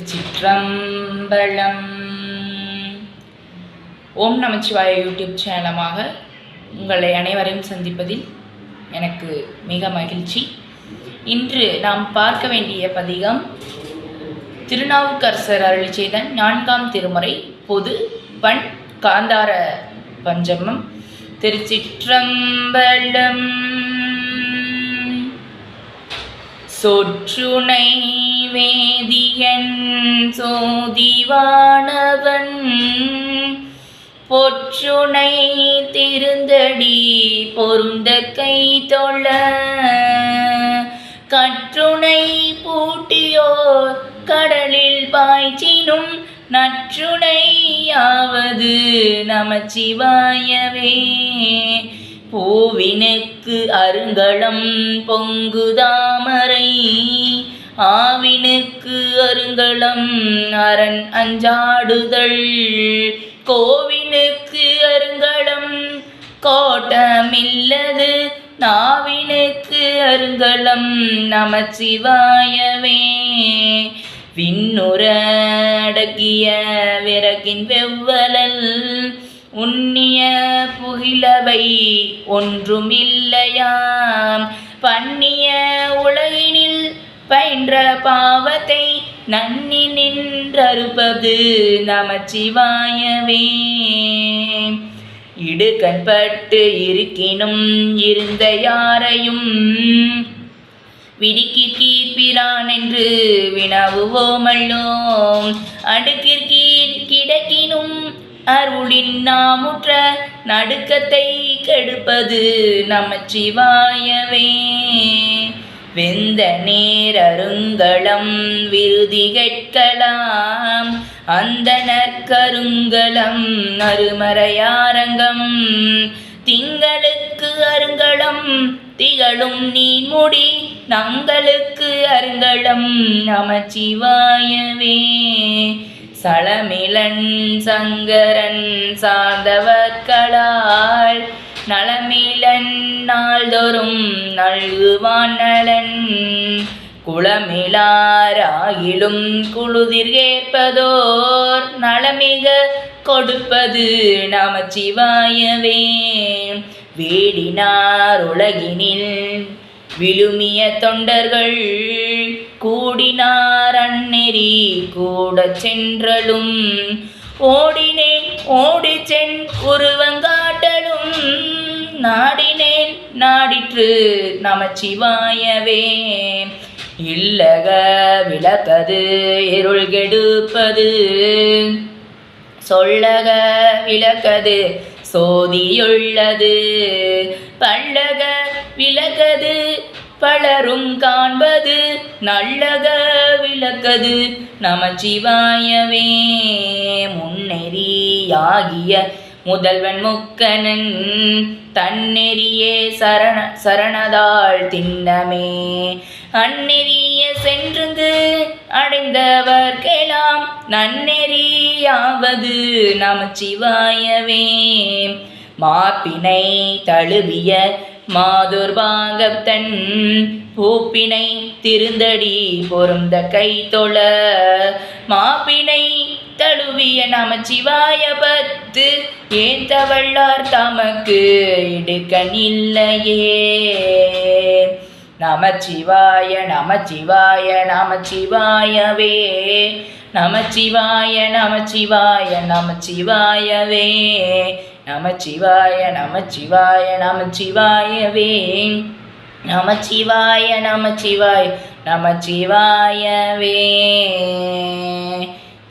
சிற்றம்பலம். ஓம் நமச்சிவாய YouTube சேனலமாக உங்களை அனைவரையும் சந்திப்பதில் எனக்கு மிக மகிழ்ச்சி. இன்று நாம் பார்க்க வேண்டிய பதிகம் திருநாவுக்கரசர் அருள் செய்த நான்காம் திருமுறை பொது பண் காந்தார பஞ்சமம். திருச்சிற்றம்பலம். சொற்றுனை வேதியன் சோதிவானவன் பொற்றுனை திருந்தடி பொருந்த கை தொழ. கற்றுனை பூட்டியோர் கடலில் பாய்ச்சினும் நற்றுணையாவது நமச்சிவாயவே. பூவினுக்கு அருங்கலம் பொங்குதாமரை ஆவினுக்கு அருங்கலம் அரண் அஞ்சாடுதல். கோவினுக்கு அருங்கலம் கோட்டமில்லது. நாவினுக்கு அருங்கலம் நமச்சிவாயவே. விண்ணுற அடக்கிய விறகின் வெவ்வலல் உன்னிய புகிலவை ஒன்றுமில்லையாம். பண்ணிய உலகினில் பயின்ற பாவத்தை நன்னி நின்றறுப்பது நமச்சிவாயவே. இடுகண்பட்டு இருக்கினும் இருந்த யாரையும் விடிக்கீர்பிரான் என்று வினவுவோமல்லோம் அடுக்கிற்கீர் கிடக்கினும் அருளின் நாமுற்ற நடுக்கத்தை கெடுப்பது நமச்சிவாயவே. வெந்த நேர் அருங்கலம் விருதி கேட்கலாம். அந்த நற்கருங்கலம் நறுமறையாரங்கம். திங்களுக்கு அருங்கலம் திகழும் நீன்முடி நங்களுக்கு அருங்கலம் நமச்சிவாயவே. சளமிலன் சங்கரன் சார்ந்தவர்களால் நலமிலன் நாள்தோறும் நல்குவான் நலன். குளமிலாராயிலும் குழுதிர் ஏற்பதோர் நலமிக கொடுப்பது நமச்சிவாயவே. வேடினார் உலகினில் விழுமிய தொண்டர்கள் கூடினார் அந்நெறி கூட சென்றலும். ஓடினேன் ஓடி சென் உருவங்காட்டலும் நாடினேன் நாடிற்று நமச்சிவாயவே. இல்லக விளக்கது இருள் கெடுப்பது. சொல்லக விளக்கது சோதியுள்ளது. பல்லக விளக்கது பலரும் காண்பது. நல்லக விளக்கது நமச்சிவாயவே. முன்னெறியாகிய முதல்வன் முக்கனன் தன்னெறியே சரண சரணதாள் திண்ணமே. அந்நெறிய சென்றுங்கு அடைந்தவர்கெல்லாம் நன்னெறியாவது நமச்சிவாயவே. மாப்பினை தழுவிய மாதுர்பாகத்தன் பூப்பினை திருந்தடி பொருந்த கை தொழ மாப்பினை தழுவிய நமச்சிவாய பத்து. ஏன் தவள்ளார் தமக்கு இடுக்கனில்லையே? நமச்சிவாய நமச்சிவாய நமச்சிவாயவே. நமச்சிவாய நமச்சிவாய நமச்சிவாயவே. நமச்சிவாய நமச்சிவாய நமச்சிவாயவே. நமச்சிவாய நமச்சிவாய நமச்சிவாயவே.